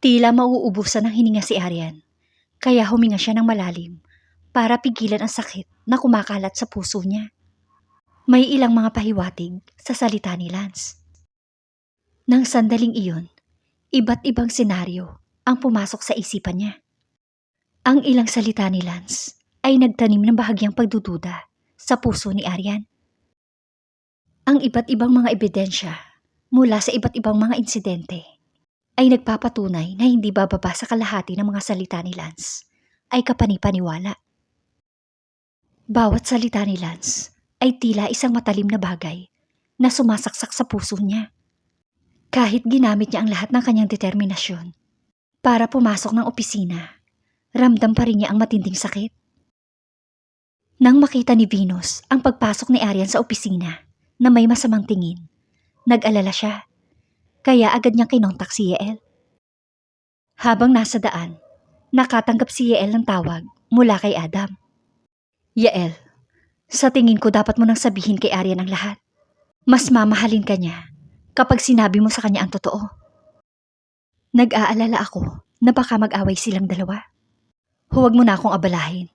Tila mauubusan ng hininga si Arian, kaya huminga siya ng malalim para pigilan ang sakit na kumakalat sa puso niya. May ilang mga pahiwatig sa salita ni Lance. Nang sandaling iyon, iba't ibang senaryo ang pumasok sa isipan niya. Ang ilang salita ni Lance ay nagtanim ng bahagyang pagdududa sa puso ni Arian. Ang iba't ibang mga ebidensya mula sa iba't ibang mga insidente ay nagpapatunay na hindi bababa sa kalahati ng mga salita ni Lance ay kapanipaniwala. Bawat salita ni Lance ay tila isang matalim na bagay na sumasaksak sa puso niya. Kahit ginamit niya ang lahat ng kanyang determinasyon para pumasok ng opisina, ramdam pa rin niya ang matinding sakit. Nang makita ni Venus ang pagpasok ni Arian sa opisina na may masamang tingin, nag-alala siya. Kaya agad niyang kinontak si Yael. Habang nasa daan, nakatanggap si Yael ng tawag mula kay Adam. Yael, sa tingin ko dapat mo nang sabihin kay Arian ang lahat. Mas mamahalin ka niya kapag sinabi mo sa kanya ang totoo. Nag-aalala ako na baka mag-away silang dalawa. Huwag mo na akong abalahin.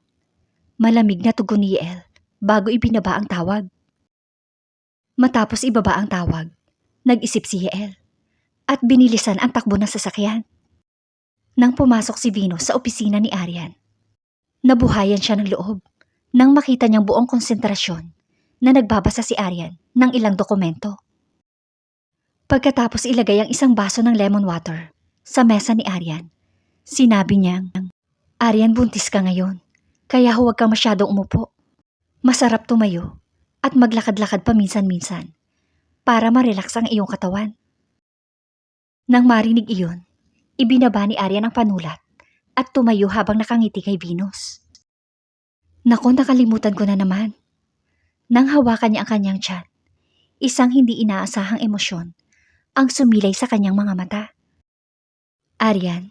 Malamig na tugon ni Yael bago ibinaba ang tawag. Matapos ibaba ang tawag, nag-isip si Yael at binilisan ang takbo ng sasakyan. Nang pumasok si Venus sa opisina ni Arian, nabuhayan siya ng loob nang makita niyang buong konsentrasyon na nagbabasa si Arian ng ilang dokumento. Pagkatapos ilagay ang isang baso ng lemon water sa mesa ni Arian, sinabi niyang, Arian, buntis ka ngayon, kaya huwag ka masyadong umupo. Masarap tumayo at maglakad-lakad paminsan-minsan para ma-relax ang iyong katawan. Nang marinig iyon, ibinaba ni Arian ang panulat at tumayo habang nakangiti kay Venus. Naku, nakalimutan ko na naman. Nang hawakan niya ang kanyang tiyan, isang hindi inaasahang emosyon ang sumilay sa kanyang mga mata. Arian,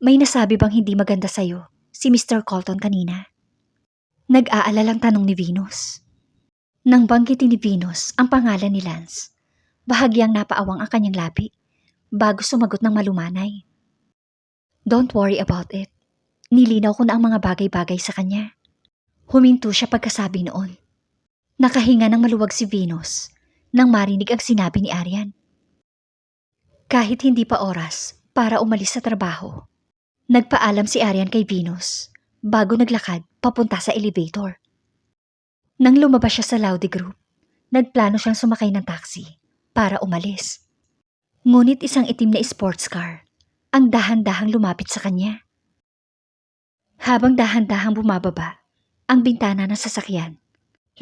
may nasabi bang hindi maganda sa'yo si Mr. Colton kanina? Nag-aalalang tanong ni Venus. Nang banggitin ni Venus ang pangalan ni Lance, bahagyang napaawang ang kanyang labi bago sumagot ng malumanay. Don't worry about it. Nilinaw ko na ang mga bagay-bagay sa kanya. Huminto siya pagkasabi noon. Nakahinga ng maluwag si Venus nang marinig ang sinabi ni Arian. Kahit hindi pa oras para umalis sa trabaho, nagpaalam si Arian kay Venus bago naglakad papunta sa elevator. Nang lumabas siya sa Laude Group, nagplano siyang sumakay ng taxi para umalis. Ngunit isang itim na sports car ang dahan-dahang lumapit sa kanya. Habang dahan-dahang bumababa ang bintana ng sasakyan,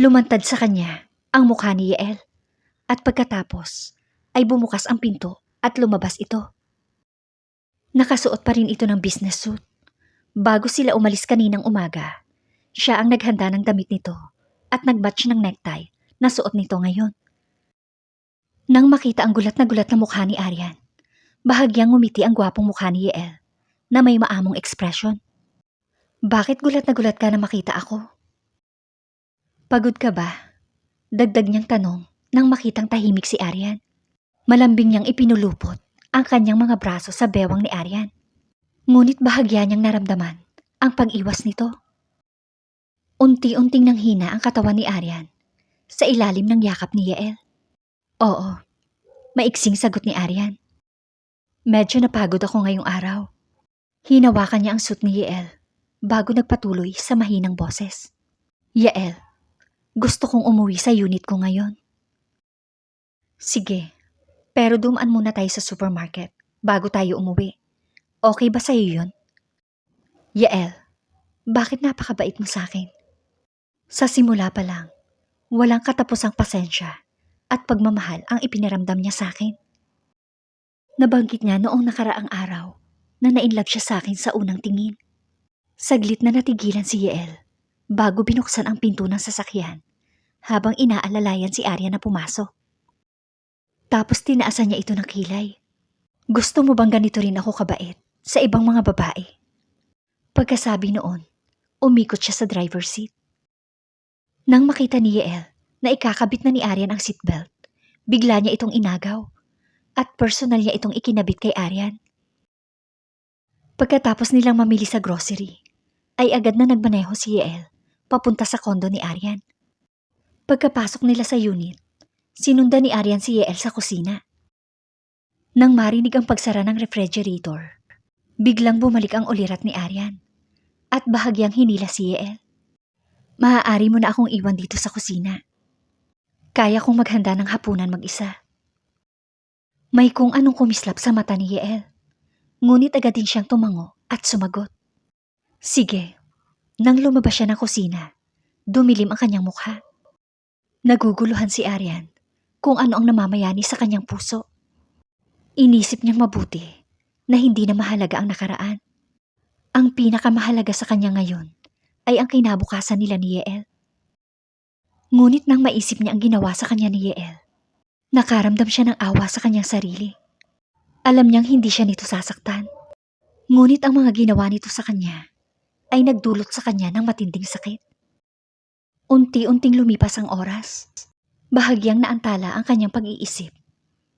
lumantad sa kanya ang mukha ni Yael at pagkatapos ay bumukas ang pinto at lumabas ito. Nakasuot pa rin ito ng business suit. Bago sila umalis kaninang umaga, siya ang naghanda ng damit nito at nagmatch ng necktie na suot nito ngayon. Nang makita ang gulat na gulat na mukha ni Arian, bahagyang ngumiti ang gwapong mukha ni Yael na may maamong ekspresyon. Bakit gulat na gulat ka na makita ako? Pagod ka ba? Dagdag niyang tanong nang makitang tahimik si Arian. Malambing niyang ipinulupot ang kanyang mga braso sa bewang ni Arian. Ngunit bahagya niyang naramdaman ang pag-iwas nito. Unti-unting nanghina ang katawan ni Arian sa ilalim ng yakap ni Yael. Oo, maiksing sagot ni Arian. Medyo napagod ako ngayong araw. Hinawakan niya ang suit ni Yael bago nagpatuloy sa mahinang boses. Yael, gusto kong umuwi sa unit ko ngayon. Sige, pero dumaan muna tayo sa supermarket bago tayo umuwi. Okay ba sa'yo yun? Yael, bakit napakabait mo sa akin? Sa simula pa lang, walang katapusang pasensya at pagmamahal ang ipinaramdam niya sa akin. Nabanggit niya noong nakaraang araw na nainlove siya sa akin sa unang tingin. Saglit na natigilan si Yael bago binuksan ang pinto ng sasakyan habang inaalalayan si Arya na pumasok. Tapos tinaasan niya ito ng kilay. Gusto mo bang ganito rin ako kabait sa ibang mga babae? Pagkasabi noon, umikot siya sa driver seat. Nang makita ni Yael na ikakabit na ni Aryan ang seatbelt, bigla niya itong inagaw at personal niya itong ikinabit kay Aryan. Pagkatapos nilang mamili sa grocery, ay agad na nagmaneho si Yael papunta sa kondo ni Aryan. Pagkapasok nila sa unit, sinundan ni Aryan si Yael sa kusina. Nang marinig ang pagsara ng refrigerator, biglang bumalik ang ulirat ni Aryan at bahagyang hinila si Yael. Maaari mo na akong iwan dito sa kusina. Kaya kong maghanda ng hapunan mag-isa. May kung anong kumislap sa mata ni Yael. Ngunit agad din siyang tumango at sumagot. Sige. Nang lumabas siya ng kusina, dumilim ang kanyang mukha. Naguguluhan si Aryan kung ano ang namamayani sa kanyang puso. Inisip niyang mabuti na hindi na mahalaga ang nakaraan. Ang pinakamahalaga sa kanya ngayon ay ang kinabukasan nila ni Yeel. Ngunit nang maisip niya ang ginawa sa kanya ni Yeel, nakaramdam siya ng awa sa kanyang sarili. Alam niyang hindi siya nito sasaktan. Ngunit ang mga ginawa nito sa kanya ay nagdulot sa kanya ng matinding sakit. Unti-unting lumipas ang oras. Bahagyang naantala ang kanyang pag-iisip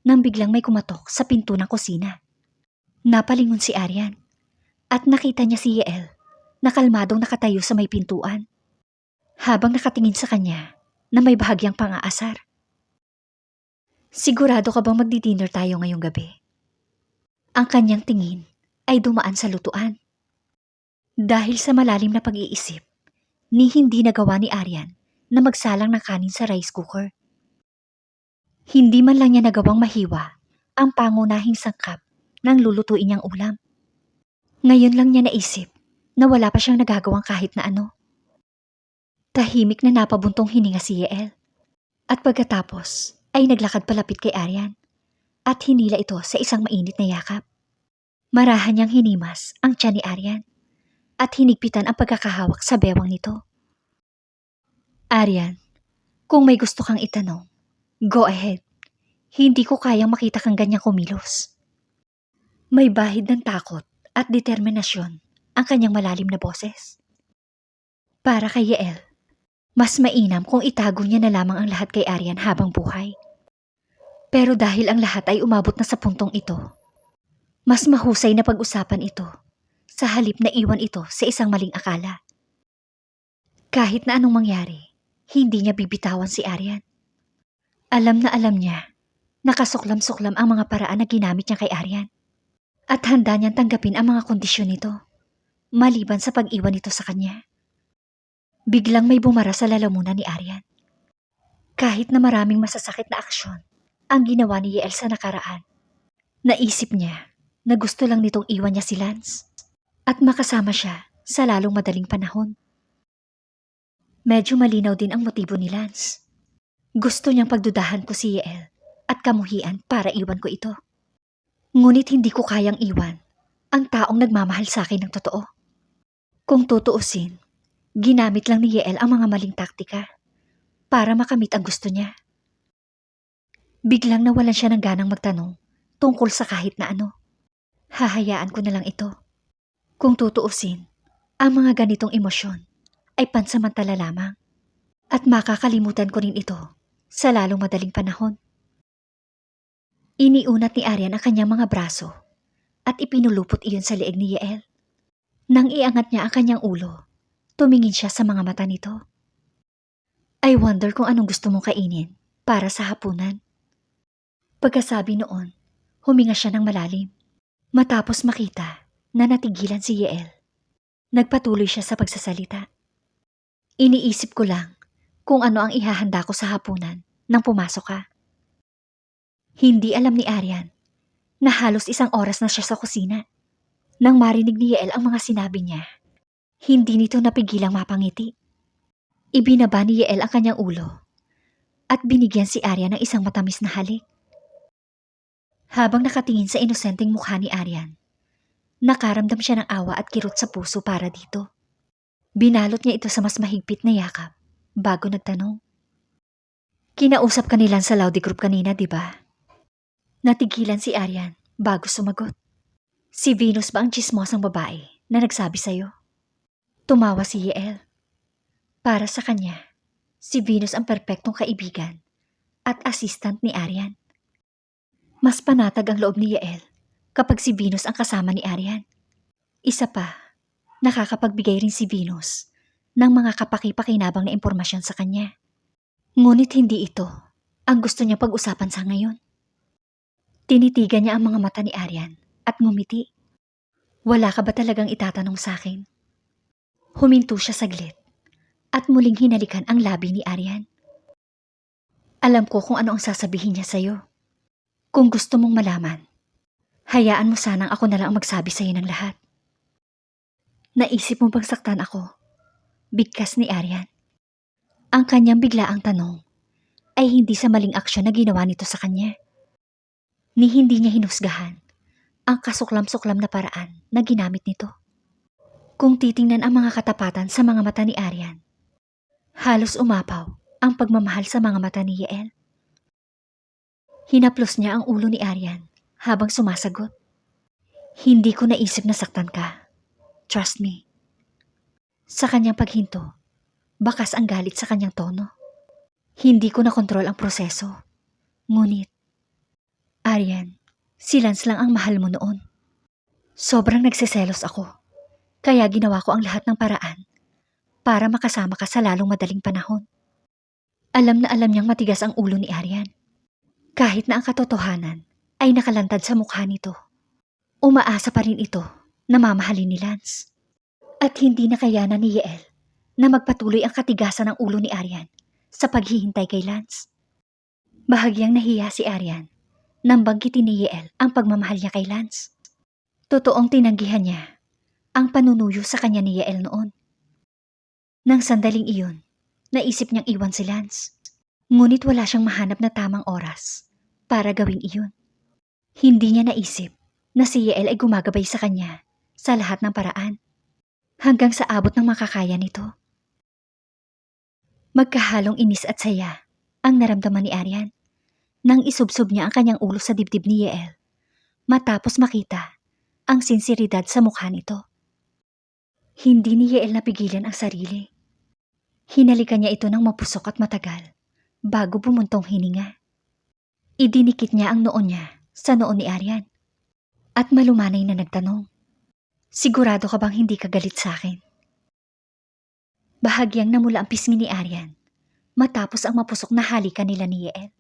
nang biglang may kumatok sa pinto ng kusina. Napalingon si Aryan at nakita niya si Yael na kalmadong nakatayo sa may pintuan. Habang nakatingin sa kanya na may bahagyang pang-aasar. Sigurado ka bang magdi-dinner tayo ngayong gabi? Ang kanyang tingin ay dumaan sa lutuan. Dahil sa malalim na pag-iisip, ni hindi nagawa ni Aryan na magsalang ng kanin sa rice cooker. Hindi man lang niya nagawang mahiwa ang pangunahing sangkap ng lulutuin niyang ulam. Ngayon lang niya naisip na wala pa siyang nagagawang kahit na ano. Tahimik na napabuntong hininga si Yael. At pagkatapos ay naglakad palapit kay Aryan at hinila ito sa isang mainit na yakap. Marahan niyang hinimas ang tiyan ni Aryan at hinigpitan ang pagkakahawak sa bewang nito. Aryan, kung may gusto kang itanong, go ahead. Hindi ko kayang makita kang ganyang kumilos. May bahid ng takot at determinasyon ang kanyang malalim na boses. Para kay Yael, mas mainam kung itago niya na lamang ang lahat kay Aryan habang buhay. Pero dahil ang lahat ay umabot na sa puntong ito, mas mahusay na pag-usapan ito sa halip na iwan ito sa isang maling akala. Kahit na anong mangyari, hindi niya bibitawan si Aryan. Alam na alam niya, nakasuklam-suklam ang mga paraan na ginamit niya kay Aryan. At handa niyang tanggapin ang mga kondisyon nito, maliban sa pag-iwan nito sa kanya. Biglang may bumara sa lalamunan ni Aryan. Kahit na maraming masasakit na aksyon ang ginawa ni Yael sa nakaraan, naisip niya na gusto lang nitong iwan niya si Lance at makasama siya sa lalong madaling panahon. Medyo malinaw din ang motibo ni Lance. Gusto niyang pagdudahan ko si Yael at kamuhian para iwan ko ito. Ngunit hindi ko kayang iwan ang taong nagmamahal sa akin ng totoo. Kung tutuusin, ginamit lang ni Yael ang mga maling taktika para makamit ang gusto niya. Biglang nawalan siya ng ganang magtanong tungkol sa kahit na ano. Hahayaan ko na lang ito. Kung tutuusin, ang mga ganitong emosyon ay pansamantala lamang at makakalimutan ko rin ito sa lalong madaling panahon. Iniunat ni Aryan ang kanyang mga braso at ipinulupot iyon sa leeg ni Yael. Nang iangat niya ang kanyang ulo, tumingin siya sa mga mata nito. I wonder kung anong gusto mong kainin para sa hapunan. Pagkasabi noon, huminga siya ng malalim. Matapos makita na natigilan si Yael, nagpatuloy siya sa pagsasalita. Iniisip ko lang kung ano ang ihahanda ko sa hapunan nang pumasok ka. Hindi alam ni Aryan na halos isang oras na siya sa kusina. Nang marinig ni Yael ang mga sinabi niya, hindi nito napigilang mapangiti. Ibinaba ni Yael ang kanyang ulo at binigyan si Aryan ng isang matamis na halik. Habang nakatingin sa inosenteng mukha ni Aryan, nakaramdam siya ng awa at kirot sa puso para dito. Binalot niya ito sa mas mahigpit na yakap bago nagtanong. Kinausap ka nilan sa Laudi Group kanina, di ba? Natigilan si Aryan bago sumagot. Si Venus ba ang chismosang babae na nagsabi sa'yo? Tumawa si Yael. Para sa kanya, si Venus ang perpektong kaibigan at assistant ni Aryan. Mas panatag ang loob ni Yael kapag si Venus ang kasama ni Aryan. Isa pa, nakakapagbigay rin si Venus ng mga kapaki-pakinabang na impormasyon sa kanya. Ngunit hindi ito ang gusto niya pag-usapan sa ngayon. Tinitigan niya ang mga mata ni Aryan at ngumiti. Wala ka ba talagang itatanong sa akin? Huminto siya saglit at muling hinalikan ang labi ni Aryan. Alam ko kung ano ang sasabihin niya sa'yo. Kung gusto mong malaman, hayaan mo sanang ako na lang ang magsabi sa'yo ng lahat. Naisip mo bang saktan ako? Bigkas ni Aryan. Ang kanyang biglaang tanong ay hindi sa maling aksyon na ginawa nito sa kanya. Ni hindi niya hinusgahan ang kasuklam-suklam na paraan na ginamit nito. Kung titingnan ang mga katapatan sa mga mata ni Aryan, halos umapaw ang pagmamahal sa mga mata ni Yael. Hinaplos niya ang ulo ni Aryan habang sumasagot. Hindi ko naisip na saktan ka. Trust me. Sa kanyang paghinto, bakas ang galit sa kanyang tono. Hindi ko nakontrol ang proseso. Ngunit, Aryan, si Lance lang ang mahal mo noon. Sobrang nagsiselos ako. Kaya ginawa ko ang lahat ng paraan para makasama ka sa lalong madaling panahon. Alam na alam niyang matigas ang ulo ni Aryan. Kahit na ang katotohanan ay nakalantad sa mukha nito. Umaasa pa rin ito na mamahalin ni Lance. At hindi na kayanan ni Yael na magpatuloy ang katigasan ng ulo ni Aryan sa paghihintay kay Lance. Bahagyang nahiya si Aryan nang banggitin ni Yael ang pagmamahal niya kay Lance. Totoong tinanggihan niya ang panunuyo sa kanya ni Yael noon. Nang sandaling iyon, naisip niyang iwan si Lance. Ngunit wala siyang mahanap na tamang oras para gawin iyon. Hindi niya naisip na si Yael ay gumagabay sa kanya sa lahat ng paraan hanggang sa abot ng makakaya nito. Magkahalong inis at saya ang naramdaman ni Aryan nang isubsob niya ang kanyang ulo sa dibdib ni Yael matapos makita ang sinseridad sa mukha nito. Hindi ni Yael napigilan ang sarili. Hinalikan niya ito ng mapusok at matagal bago bumuntong hininga. Idinikit niya ang noon niya sa noon ni Aryan at malumanay na nagtanong. Sigurado ka bang hindi ka galit sa akin? Bahagyang namula ang pisngi ni Aryan matapos ang mapusok na halikan nila ni Yael.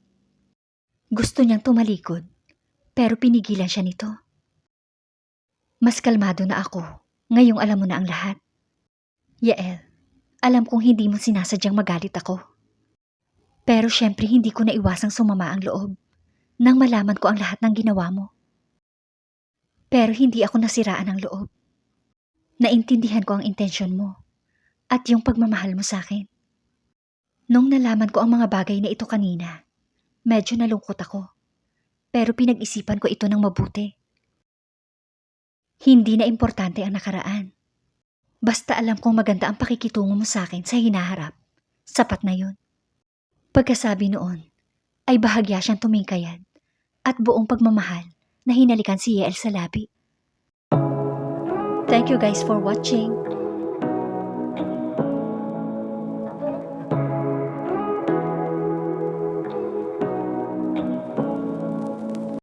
Gusto niyang tumalikod pero pinigilan siya nito. Mas kalmado na ako ngayong alam mo na ang lahat. Yael, alam kong hindi mo sinasadyang magalit ako. Pero syempre hindi ko naiwasang sumama ang loob nang malaman ko ang lahat ng ginawa mo. Pero hindi ako nasiraan ng loob. Naintindihan ko ang intensyon mo at yung pagmamahal mo sa akin. Nung nalaman ko ang mga bagay na ito kanina, medyo nalungkot ako. Pero pinag-isipan ko ito ng mabuti. Hindi na importante ang nakaraan. Basta alam kong maganda ang pakikitungo mo sa akin sa hinaharap. Sapat na yun. Pagkasabi noon, ay bahagya siyang tumingkayan at buong pagmamahal na hinalikan si Yael sa labi. Thank you guys for watching.